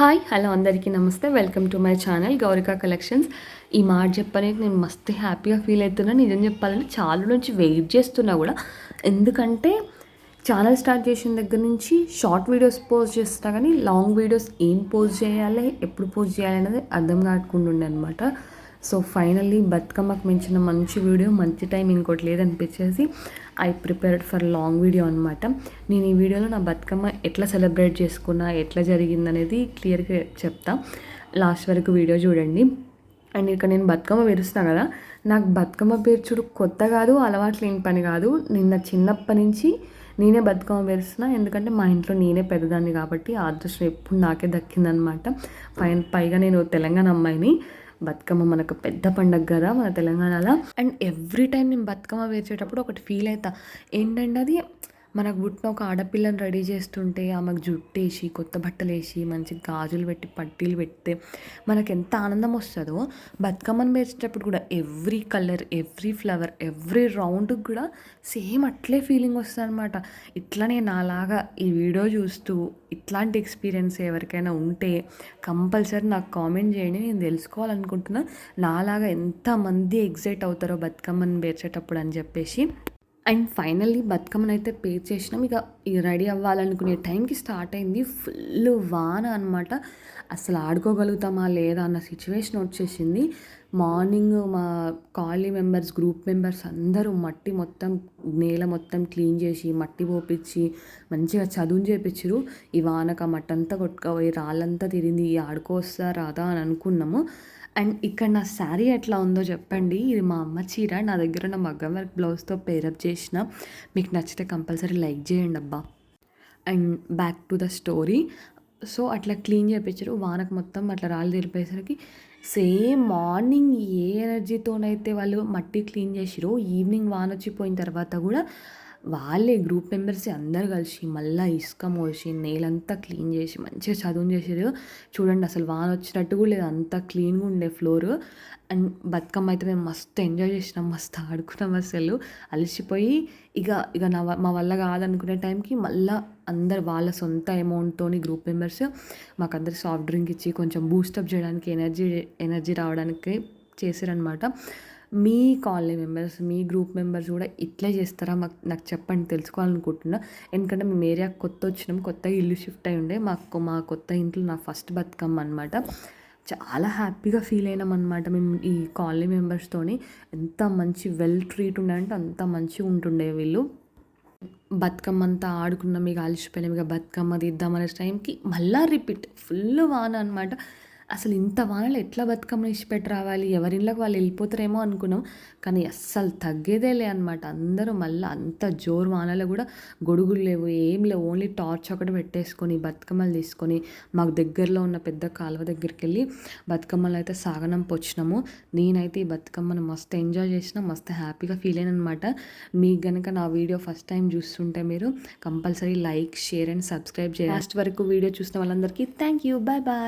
Hi hello అందరికీ నమస్తే. Welcome to my channel Gaurika collections ఈ మాట చెప్పడానికి నేను మస్తు హ్యాపీగా ఫీల్ అవుతున్నా. నిజం చెప్పాలంటే చాలా నుంచి వెయిట్ చేస్తున్నా కూడా. ఎందుకంటే ఛానల్ స్టార్ట్ చేసిన దగ్గర నుంచి షార్ట్ వీడియోస్ పోస్ట్ చేస్తున్నా కానీ లాంగ్ వీడియోస్ ఏం పోస్ట్ చేయాలి ఎప్పుడు పోస్ట్ చేయాలి అనేది అర్థం కాకుండా అనమాట సో ఫైనల్లీ బతుకమ్మకు మించిన మంచి వీడియో మంచి టైం ఇంకోటి లేదనిపించేసి I prepared for long video అనమాట నేను ఈ వీడియోలో నా బతుకమ్మ ఎట్లా సెలబ్రేట్ చేసుకున్నా ఎట్లా జరిగిందనేది క్లియర్గా చెప్తా. లాస్ట్ వరకు వీడియో చూడండి. అండ్ ఇక్కడ నేను బతుకమ్మ పేరుస్తాను కదా నాకు బతుకమ్మ పేర్చుడు కొత్త కాదు అలవాట్లు లేని పని కాదు. నిన్న చిన్నప్పటి నుంచి నేనే బతుకమ్మ పేరుస్తున్నా. ఎందుకంటే మా ఇంట్లో నేనే పెద్దదాన్ని కాబట్టి ఆ అదృష్టం ఎప్పుడు నాకే దక్కిందనమాట పై పైగా నేను తెలంగాణ అమ్మాయిని. బతుకమ్మ మనకు పెద్ద పండగ కదా మన తెలంగాణలో. అండ్ ఎవ్రీ టైం నేను బతుకమ్మ వేసేటప్పుడు ఒకటి ఫీల్ అవుతా ఏంటంటే అది మనకు పుట్టిన ఒక ఆడపిల్లని రెడీ చేస్తుంటే ఆమెకు జుట్టేసి కొత్త బట్టలు వేసి మంచి గాజులు పెట్టి పట్టీలు పెడితే మనకు ఎంత ఆనందం వస్తుందో. బతుకమ్మను పేర్చేటప్పుడు కూడా every colour every flower every రౌండ్కి కూడా సేమ్ అట్లే ఫీలింగ్ వస్తుంది అనమాట ఇట్లనే నాలాగా ఈ వీడియో చూస్తూ ఇట్లాంటి ఎక్స్పీరియన్స్ ఎవరికైనా ఉంటే కంపల్సరీ నాకు కామెంట్ చేయండి. నేను తెలుసుకోవాలనుకుంటున్నా నాలాగా ఎంతమంది ఎగ్జైట్ అవుతారో బతుకమ్మని పేర్చేటప్పుడు అని చెప్పేసి. అండ్ ఫైనల్లీ బతుకమ్మను అయితే పే చేసినాం. ఇక రెడీ అవ్వాలనుకునే టైంకి స్టార్ట్ అయింది. ఫుల్ వాన అనమాట అసలు ఆడుకోగలుగుతామా లేదా అన్న సిచ్యువేషన్ వచ్చేసింది. మార్నింగ్ మా కాలనీ మెంబర్స్ గ్రూప్ మెంబర్స్ అందరూ మట్టి మొత్తం నేల మొత్తం క్లీన్ చేసి మట్టి పోపించి మంచిగా చదువు చేపించారు ఈ వానక మట్టంతా అంతా కొట్టుకపోయి రాళ్ళంతా తిరిగింది. ఆడుకోస్తా రాదా అని అనుకున్నాము. అండ్ ఇక్కడ నా శారీ ఎట్లా ఉందో చెప్పండి. ఇది మా అమ్మ చీర. నా దగ్గర ఉన్న మగ్గం వర్క్ బ్లౌజ్తో పేరప్ చేసిన. మీకు నచ్చితే కంపల్సరీ లైక్ చేయండి అబ్బా. And back to the story so అట్లా క్లీన్ చేయించారు వానకు మొత్తం అట్లా రాళ్ళు తెలిపేసరికి సేమ్ మార్నింగ్ ఏ ఎనర్జీతోనైతే వాళ్ళు మట్టి క్లీన్ చేసిరో ఈవినింగ్ వాన వచ్చిపోయిన తర్వాత కూడా వాళ్ళే గ్రూప్ మెంబర్స్ అందరు కలిసి మళ్ళీ ఇసుక మోసి నేలంతా క్లీన్ చేసి మంచిగా చదువు చేసారు చూడండి అసలు వాన వచ్చినట్టు కూడా లేదు. అంత క్లీన్గా ఉండే ఫ్లోర్ అండ్ బతుకమ్మ అయితే మేము మస్తు ఎంజాయ్ చేసినాం. మస్తు ఆడుకున్నాం అసలు. అలసిపోయి ఇక ఇక నా మా వల్ల కాదనుకునే టైంకి మళ్ళీ అందరు వాళ్ళ సొంత అమౌంట్తో గ్రూప్ మెంబర్స్ మాకు సాఫ్ట్ డ్రింక్ ఇచ్చి కొంచెం బూస్టప్ చేయడానికి ఎనర్జీ ఎనర్జీ రావడానికి చేశారనమాట మీ కాలనీ మెంబర్స్ మీ గ్రూప్ మెంబర్స్ కూడా ఇట్లే చేస్తారా? మాకు నాకు చెప్పండి తెలుసుకోవాలనుకుంటున్నా. ఎందుకంటే మేము ఏరియా కొత్త వచ్చినాం కొత్తగా ఇల్లు షిఫ్ట్ అయి ఉండే. మాకు మా కొత్త ఇంట్లో నా ఫస్ట్ బతుకమ్మ అనమాట చాలా హ్యాపీగా ఫీల్ అయినాం అనమాట మేము ఈ కాలనీ మెంబర్స్తోని ఎంత మంచి వెల్ ట్రీట్ ఉండే అంటే అంత మంచిగా ఉంటుండే వీళ్ళు. బతుకమ్మ అంతా ఆడుకున్నాం ఇక అలసిపోయినాం ఇక బతుకమ్మ తీద్దామనే టైంకి మళ్ళీ రిపీట్ ఫుల్ వాన అనమాట అసలు ఇంత వానలు ఎట్లా బతుకమ్మ ఇచ్చిపెట్టి రావాలి? ఎవరిళ్ళకి వాళ్ళు వెళ్ళిపోతారేమో అనుకున్నాం. కానీ అస్సలు తగ్గేదేలే అనమాట అందరూ మళ్ళీ అంత జోరు వానలు కూడా గొడుగులు లేవు. ఏం లేవు. ఓన్లీ టార్చ్ ఒకటి పెట్టేసుకొని బతుకమ్మలు తీసుకొని మాకు దగ్గరలో ఉన్న పెద్ద కాలువ దగ్గరికి వెళ్ళి బతుకమ్మలు అయితే సాగనంపు వచ్చినాము నేనైతే ఈ బతుకమ్మను మస్తు ఎంజాయ్ చేసిన మస్తు హ్యాపీగా ఫీల్ అయిన అనమాట మీకు కనుక నా వీడియో ఫస్ట్ టైం చూస్తుంటే మీరు compulsory like share and subscribe చేయాలి లాస్ట్ వరకు వీడియో చూసిన వాళ్ళందరికీ థ్యాంక్ యూ. Bye bye